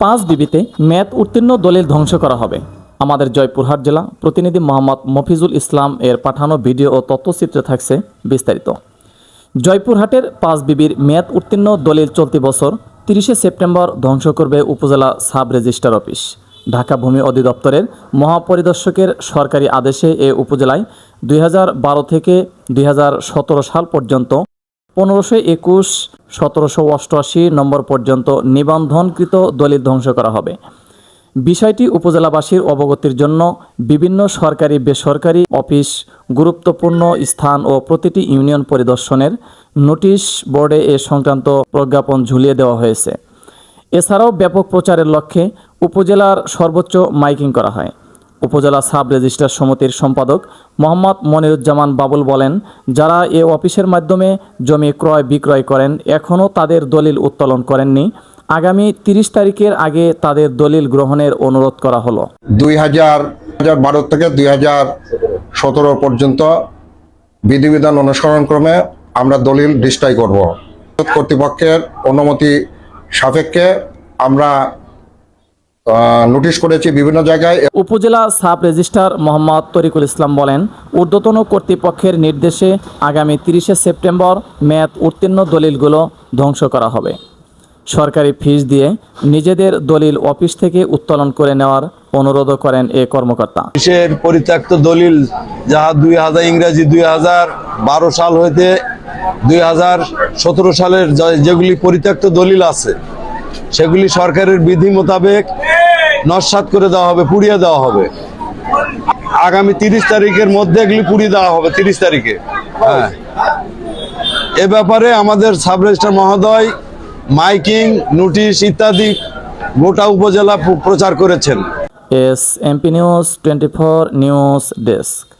পাঁচ ডিবিতে ম্যাথ উত্তীর্ণ দলিল ধ্বংস করা হবে। আমাদের জয়পুরহাট জেলা প্রতিনিধি মোহাম্মদ মফিজুল ইসলাম এর পাঠানো ভিডিও ও তথ্যচিত্রে থাকছে বিস্তারিত। জয়পুরহাটের পাঁচ বিবির মেয়াদ উত্তীর্ণ দলিল চলতি বছর তিরিশে সেপ্টেম্বর ধ্বংস করবে উপজেলা সাব রেজিস্ট্রার অফিস। ঢাকা ভূমি অধিদপ্তরের মহাপরিদর্শকের সরকারি আদেশে এ উপজেলায় দুই হাজার বারো থেকে দুই হাজার সতেরো সাল পর্যন্ত পনেরোশো একুশ, সতেরোশো অষ্টআশি নম্বর পর্যন্ত নিবন্ধনকৃত দলিল ধ্বংস করা হবে। বিষয়টি উপজেলাবাসীর অবগতির জন্য বিভিন্ন সরকারি, বেসরকারি অফিস, গুরুত্বপূর্ণ স্থান ও প্রতিটি ইউনিয়ন পরিদর্শনের নোটিশ বোর্ডে এ সংক্রান্ত প্রজ্ঞাপন ঝুলিয়ে দেওয়া হয়েছে। এছাড়াও ব্যাপক প্রচারের লক্ষ্যে উপজেলার সর্বোচ্চ মাইকিং করা হয়। উপজেলা সাব রেজিস্ট্রার সমিতির সম্পাদক মোহাম্মদ মনিরুজ্জামান বাবুল বলেন, যারা এ অফিসের মাধ্যমে জমি ক্রয় বিক্রয় করেন এখনও তাদের দলিল উত্তোলন করেননি। আগামী তিরিশ তারিখের আগে তাদের দলিল গ্রহণের অনুরোধ করা হলো। দুই হাজার বারো থেকে দুই হাজার সতেরো পর্যন্ত বিধিবিধান অনুসরণ ক্রমে আমরা দলিল ডিস্ট্রাই করব। কর্তৃপক্ষের অনুমতি সাপেক্ষে আমরা নোটিশ করেছি বিভিন্ন জায়গায়। উপজেলা সাব রেজিস্ট্রার মোহাম্মদ তরিকুল ইসলাম বলেন ঊর্ধ্বতন কর্তৃপক্ষের নির্দেশে আগামী তিরিশে সেপ্টেম্বর মেয়াদ উত্তীর্ণ দলিলগুলো ধ্বংস করা হবে। সরকারি ফিস দিয়ে নিজেদের দলিল অফিস থেকে উত্তোলন করে নেওয়ার অনুরোধও করেন এ কর্মকর্তা। দেশের পরিত্যক্ত দলিল যাহা দুই হাজার ইংরাজি দুই হাজার বারো সাল হইতে দুই হাজার সতেরো সালের যেগুলি পরিত্যক্ত দলিল আছে সেগুলি সরকারের বিধি মোতাবেক নস্বাত করে দেওয়া হবে, পুড়িয়ে দেওয়া হবে। আগামী তিরিশ তারিখের মধ্যে এগুলি পুড়িয়ে দেওয়া হবে, তিরিশ তারিখে। হ্যাঁ। এ ব্যাপারে আমাদের সাব মহোদয় মাইকিং, নোটিশ ইত্যাদি গোটা উপজেলা প্র- প্রচার করেছেন। S MP news twenty four news desk.